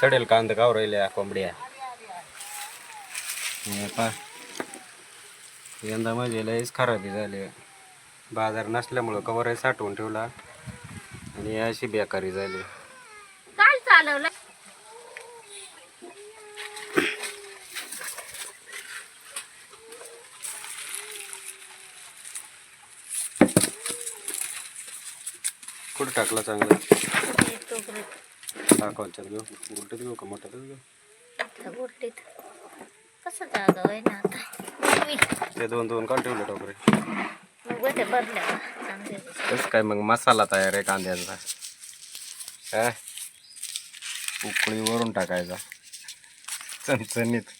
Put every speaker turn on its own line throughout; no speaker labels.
सडेल कांदा गाव राहिल्या कोंबड्या? पा यंदा म्हणजे लयच खराबी झाली. बाजार नसल्यामुळं कवर साठवून ठेवला आणि अशी बेकारी झाली.
काय चालवलं
कुठं टाकला चांगलं? दाखवायच्यात घेऊ. उलटत घेऊ का? मोठ्यातच घेऊ
गोष्टीत कसं जागा आहे ना आता?
ते दोन दोन काढ ठेवले टोकरे.
मग भरल्या? चांगले.
कसं काय मग मसाला तयार आहे कांद्याचा. काय उकळी वरून टाकायचा. चणचणीत.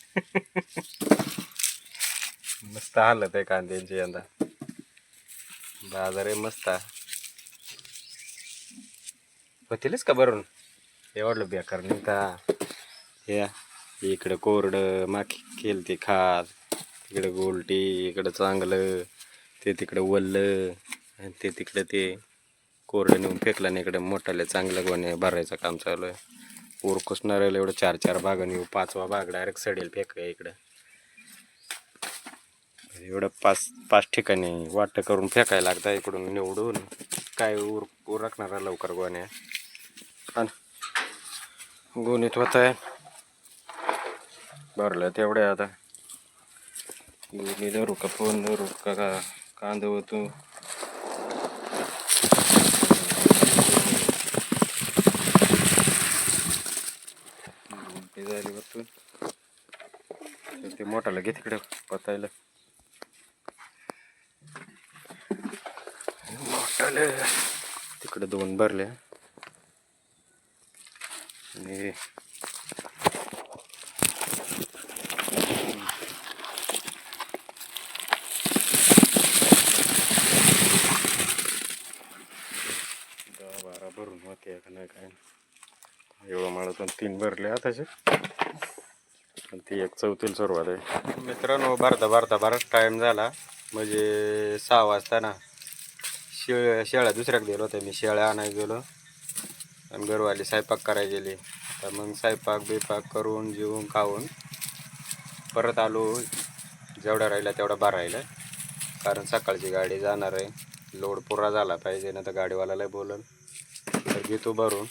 मस्त हालत आहे कांद्यांची यंदा. बाजार आहे मस्त. होतीलच का भरून? एवढलं बेकार निघता. हे इकडं कोरडं माखी केलती खात तिकडं गोलटी इकडं चांगलं ते तिकडं वल्लं आणि ते तिकडं ते कोरडं नेऊन फेकलं आणि इकडं मोठाले चांगलं गोणे भरायचं काम चालू आहे. ऊर कुसणाऱ्याला एवढं चार चार बागा नेऊ पाचवा बाग डायरेक्ट सडेल फेक इकडं. एवढं पाच पाच ठिकाणी वाटं करून फेकायला लागतं इकडून निवडून. काय उर उरकणारा लवकर गोण्या. आणि गोणीत होत आहे भरलं तेवढे आता. गोणी धरू का फोन धरू का का कांदा होतो ते झाली वरतून. ते मोठाला घे तिकडे पतायला. झालं तिकडे दोन भरले आणि दहा बारा भरून होते का नाही काय एवढं माळातून तीन भरले आताचे आणि ती एक चौथील सुरुवात आहे. मित्रांनो भरता भरता बराच टाईम झाला. म्हणजे सहा वाजता ना. शेळ शेळ्या दुसऱ्याक गेलो होत्या. मी शेळ्या आणायला गेलो. आणि घरवाली स्वयंपाक करायला गेली. तर मग स्वयंपाक बिपाक करून जेवून खाऊन परत आलो. जेवढा राहिला तेवढा बारा राहिला. कारण सकाळची गाडी जाणार आहे. लोड पुरा झाला पाहिजे ना तर गाडीवाल्याला बोलन तर घेतो भरून.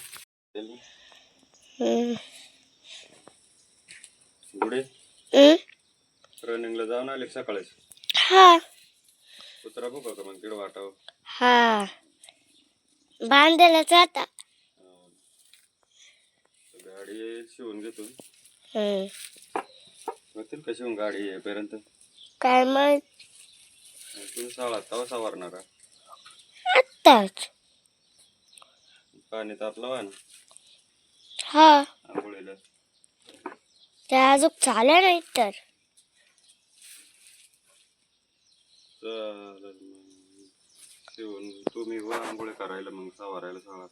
गुडे? रनिंगला जाऊन आले सकाळीच?
हा.
कुत्रा बघा का मग तिकडं वाटावं.
हा. बांधायला जाता.
गाडी शिवून घेतो.
हम्म.
होतील का शिवून गाडी येईपर्यंत?
काय मग?
तुम्ही तवा सावरणार.
आत्ताच.
पाणी तापलं वान?
हा.
आंघोळीला.
ते अजून चाललं नाही तर.
चालेल. सगळं आंघोळ करायला मग सवारायला
सगळं